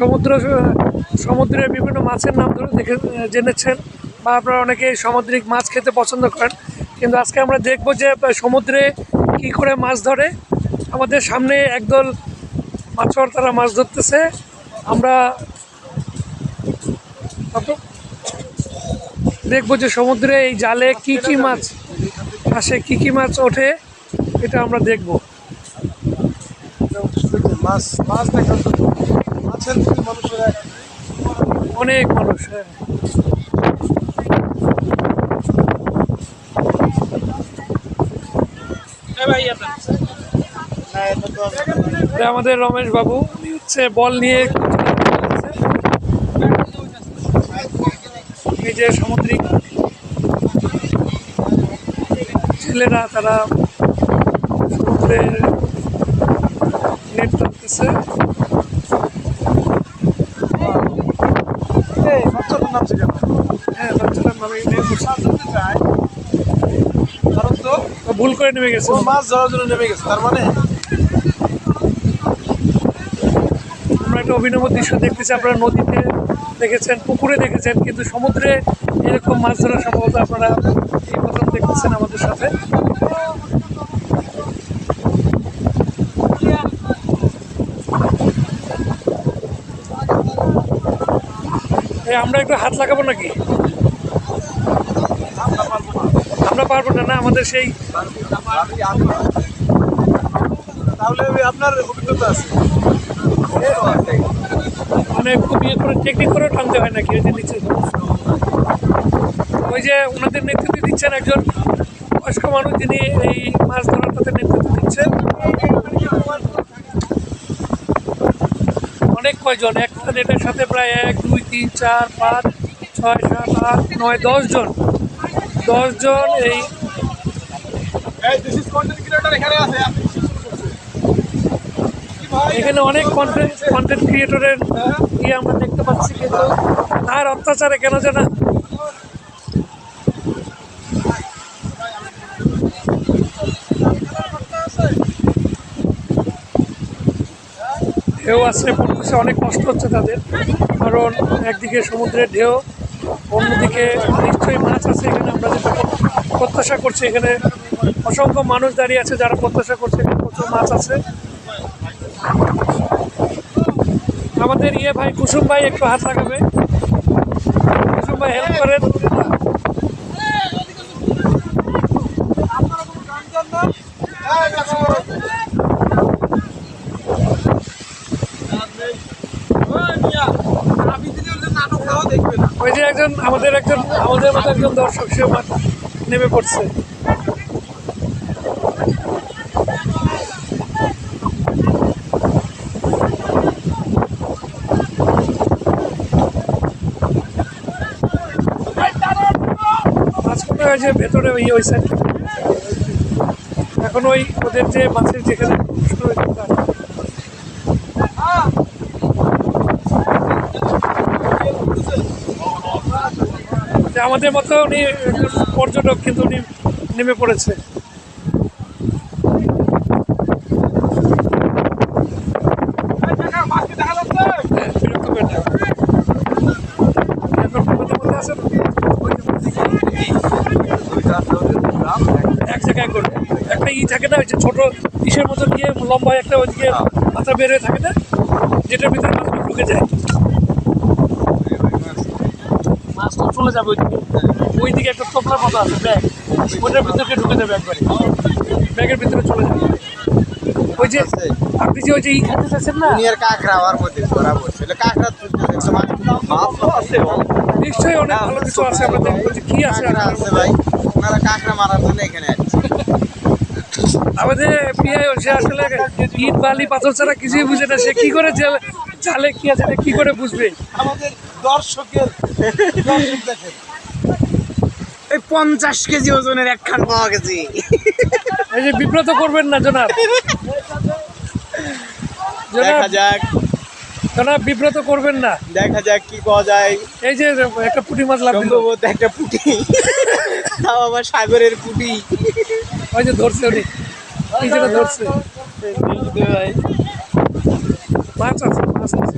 সমুদ্র, সমুদ্রে বিভিন্ন মাছের নাম ধরে দেখে জেনেছেন বা আপনারা অনেকে সামুদ্রিক মাছ খেতে পছন্দ করেন। কিন্তু আজকে আমরা দেখব যে সমুদ্রে কি করে মাছ ধরে। আমাদের সামনে একদল মাছর তারা মাছ ধরতেছে। আমরা দেখব যে সমুদ্রে এই জালে কি কি মাছ আসে, কি কি মাছ ওঠে, এটা আমরা দেখব। মাছ মাছ দেখার মাছের মানুষের? অনেক মানুষ হ্যাঁ। তো আমাদের রমেশ বাবু উনি হচ্ছে বল নিয়ে যে সামুদ্রিক ছেলেরা তারা সমুদ্রে নেট টানতেছে এই বাচ্চাটার নাম ছিল হ্যাঁ বাচ্চাটার নামে নেট করছে। মাছ ধরতে চায় কারণ তো ও ভুল করে নেমে গেছে। মাছ ধরার জন্য নেমে গেছে তার মানে? আমরা একটা অভিনব দৃশ্য দেখতেছি আপনারা নদীতে দেখেছেন পুকুরে দেখেছেন কিন্তু সমুদ্রে এরকম মাছ ধরা সম্ভবত আপনারা এই প্রথম দেখতেছেন আমাদের সাথে। আমরা একটু হাত লাগাবো নাকি? আমরা পারব না না আমাদের সেই তাহলে আপনার অভিজ্ঞতা আছে। মানে খুব ইয়ে করে টেকনিক করে টানতে হয় নাকি ওই যে নিচে? ওই যে ওনাদের নেতৃত্ব দিচ্ছেন একজন বয়স্ক মানুষ যিনি এই মাছ ধরার ধরাটাতে নেতৃত্ব দিচ্ছেন। অনেক কয়জন? একটা নেটের সাথে প্রায় এক দুই তিন চার পাঁচ ছয় সাত আট নয় দশ জন। দশ জন এই এখানে অনেক কন্টেন্ট কন্টেন্ট ক্রিয়েটরের ইয়ে আমরা দেখতে পাচ্ছি কিন্তু। তার অত্যাচারে কেন যেন ঢেউ আসছে পড়তেছে অনেক কষ্ট হচ্ছে তাদের। কারণ একদিকে সমুদ্রের ঢেউ অন্যদিকে নিশ্চয়ই মাছ আছে এখানে, আমরা যেটা প্রত্যাশা করছি এখানে অসংখ্য মানুষ দাঁড়িয়ে আছে যারা প্রত্যাশা করছে এখানে প্রচুর মাছ আছে। আমাদের ইয়ে ভাই কুসুম ভাই একটু হাত লাগাবে। কুসুম ভাই হেল্প করেন। ওই যে একজন, আমাদের একজন, আমাদের মতো একজন দর্শক, সে নেমে পড়ছে। যে ভেতরে ওই ওই সাইড এখন ওই ওদের যে মাছের যেখানে শুরু হয়েছে তার- যে আমাদের মতো উনি একজন পর্যটক কিন্তু উনি নেমে পড়েছে। হ্যাঁ, দেয়। এক জায়গায় করে। একটা ই থাকে না ওই যে ছোট ইসের মতো গিয়ে লম্বা একটা ওইদিকে মাথা বের হয়ে থাকে না যেটার ভিতরে ঢুকে যায় মাছ তো চলে যাবে ওইদিকে। ওইদিকে একটা টোপলার মতো আছে ব্যাগ ওইটার ভিতরে ঢুকে যাবে একবারে। ব্যাগের ভিতরে চলে যাবে। ওই যে আপনি যে ওই যে ই খেতে চাচ্ছেন না? দুনিয়ার কাঁকড়া হওয়ার মধ্যে ধরা পড়ছে। এটা কাঁকড়া মাছ তো আছে নিশ্চয়ই অনেক ভালো কিছু আছে আমরা দেখব যে কি আছে ভাই। ওনারা কাঁকড়া মারার জন্য এখানে আমাদের পিআই সে আসলে ইট বালি পাথর ছাড়া কিছুই বুঝে না। সে কি করে জালে- জালে কি আছে কি করে বুঝবে? আমাদের দর্শকের দর্শক দেখেন। ওই পঞ্চাশ কেজি ওজনের একখান পাওয়া গেছে। এই যে বিব্রত করবেন না জনাব। দেখা যাক। জনাব বিব্রত করবেন না। দেখা যাক কি পাওয়া যায়। এই যে একটা পুঁটি মাছ সম্ভবত একটা পুটি। তাও আবার সাগরের পুটি। ওই যে ধরছে উনি। এই যেটা ধরছে। ভাই মাছ আছে মাছ আছে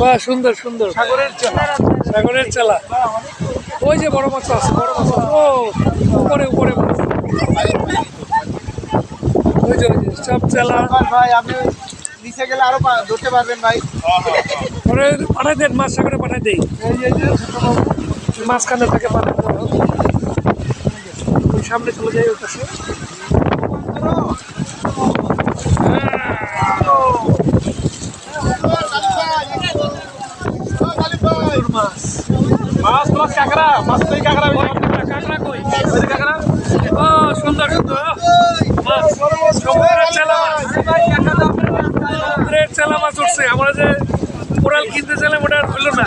বাহ সুন্দর সুন্দর। সাগরের চেলা। সাগরের চেলা। ওই যে বড় মাছ আছে বড় মাছ ও উপরে উপরে ওই যে সব চেলা। ভাই আপনি নিচে গেলে আরও ধরতে পারবেন ভাই। হ্যাঁ, হ্যাঁ, হ্যাঁ। পরে পাঠাই দেন, মাছ সাগরে পাঠাই দেই। মাঝখানে পাঠাই দেবো ওই সামনে চলে যাই ওর কাছে। মাছ মাছ মাছ কাঁকড়া, মাছ তুই কাঁকড়া? কাঁকড়া কই? কাঁকড়া? ও, সুন্দর সুন্দর। মাছ, সমুদ্রের চেলা মাছ। চেলা আমরা যে কিনতে চাইলাম ওটা হলো না।